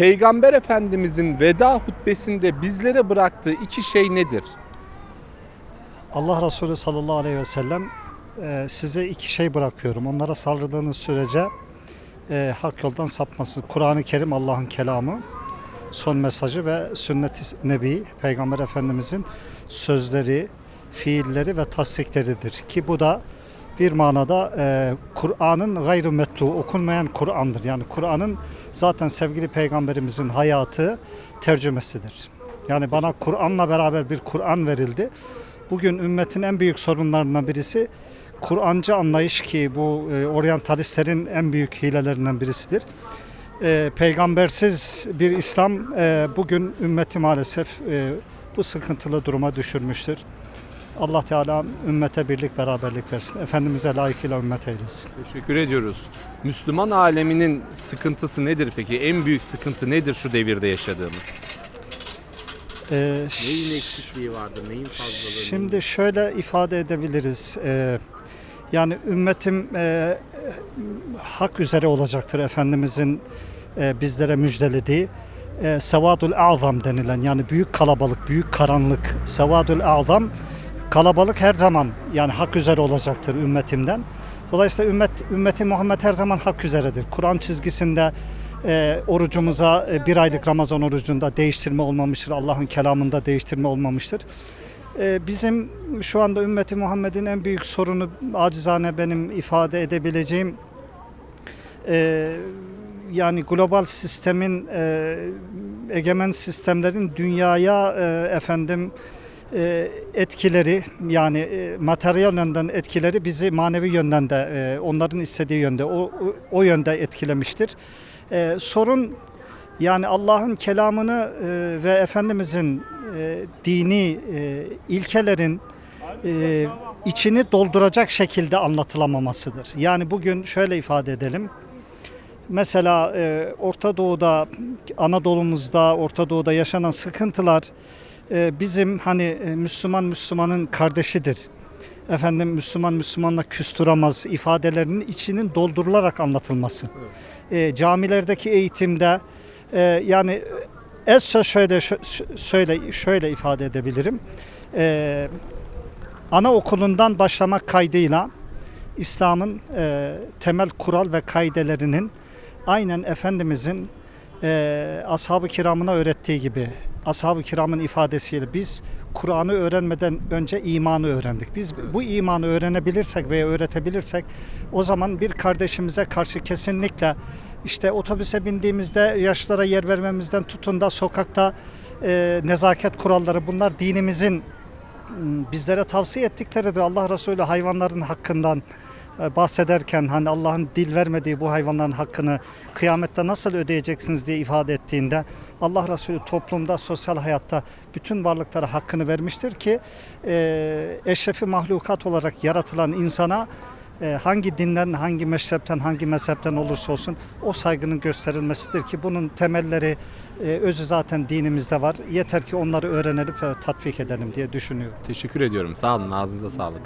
Peygamber Efendimizin veda hutbesinde bizlere bıraktığı iki şey nedir? Allah Resulü sallallahu aleyhi ve sellem e, size iki şey bırakıyorum. Onlara saldırdığınız sürece e, hak yoldan sapmasın. Kur'an-ı Kerim Allah'ın kelamı, son mesajı ve sünnet-i nebi, Peygamber Efendimizin sözleri, fiilleri ve tasdikleridir. Ki bu da bir manada e, Kur'an'ın gayrı mettu, okunmayan Kur'an'dır. Yani Kur'an'ın zaten sevgili Peygamberimizin hayatı tercümesidir. Yani bana Kur'an'la beraber bir Kur'an verildi. Bugün ümmetin en büyük sorunlarından birisi Kur'ancı anlayış ki bu e, oryantalistlerin en büyük hilelerinden birisidir. E, peygambersiz bir İslam e, bugün ümmeti maalesef e, bu sıkıntılı duruma düşürmüştür. Allah Teala ümmete birlik beraberlik versin. Efendimiz'e layıkıyla ümmet eylesin. Teşekkür ediyoruz. Müslüman aleminin sıkıntısı nedir peki? En büyük sıkıntı nedir şu devirde yaşadığımız? E, Neyin eksikliği vardır, neyin fazlalığı? Şimdi şöyle ifade edebiliriz. Ee, yani ümmetim e, hak üzere olacaktır Efendimizin e, bizlere müjdelediği. E, Sevadul Azam denilen yani büyük kalabalık, büyük karanlık. Sevadul Azam kalabalık her zaman yani hak üzere olacaktır ümmetimden. Dolayısıyla ümmet ümmeti Muhammed her zaman hak üzeredir. Kur'an çizgisinde e, orucumuza e, bir aylık Ramazan orucunda değiştirme olmamıştır. Allah'ın kelamında değiştirme olmamıştır. E, bizim şu anda ümmeti Muhammed'in en büyük sorunu acizane benim ifade edebileceğim e, yani global sistemin e, egemen sistemlerin dünyaya e, efendim etkileri yani e, materyal yönden etkileri bizi manevi yönden de e, onların istediği yönde o, o, yönde etkilemiştir. E, sorun yani Allah'ın kelamını e, ve Efendimizin e, dini e, ilkelerin e, içini dolduracak şekilde anlatılamamasıdır. Yani bugün şöyle ifade edelim. Mesela e, Orta Doğu'da, Anadolu'muzda, Orta Doğu'da yaşanan sıkıntılar e, bizim hani e, Müslüman Müslümanın kardeşidir. Efendim Müslüman Müslümanla küstüramaz ifadelerinin içinin doldurularak anlatılması. E, camilerdeki eğitimde e, yani esas şöyle şö- şöyle şöyle ifade edebilirim. E, anaokulundan başlamak kaydıyla İslam'ın e, temel kural ve kaidelerinin aynen Efendimizin e, ashab-ı kiramına öğrettiği gibi ashab-ı kiramın ifadesiyle biz Kur'an'ı öğrenmeden önce imanı öğrendik. Biz bu imanı öğrenebilirsek veya öğretebilirsek o zaman bir kardeşimize karşı kesinlikle işte otobüse bindiğimizde yaşlara yer vermemizden tutun da sokakta e, nezaket kuralları bunlar dinimizin m, bizlere tavsiye ettikleridir. Allah Resulü hayvanların hakkından bahsederken hani Allah'ın dil vermediği bu hayvanların hakkını kıyamette nasıl ödeyeceksiniz diye ifade ettiğinde Allah Resulü toplumda, sosyal hayatta bütün varlıklara hakkını vermiştir ki e, eşrefi mahlukat olarak yaratılan insana e, hangi dinden, hangi meşrepten, hangi mezhepten olursa olsun o saygının gösterilmesidir ki bunun temelleri, e, özü zaten dinimizde var. Yeter ki onları öğrenelim ve tatbik edelim diye düşünüyorum. Teşekkür ediyorum. Sağ olun. Ağzınıza sağlık.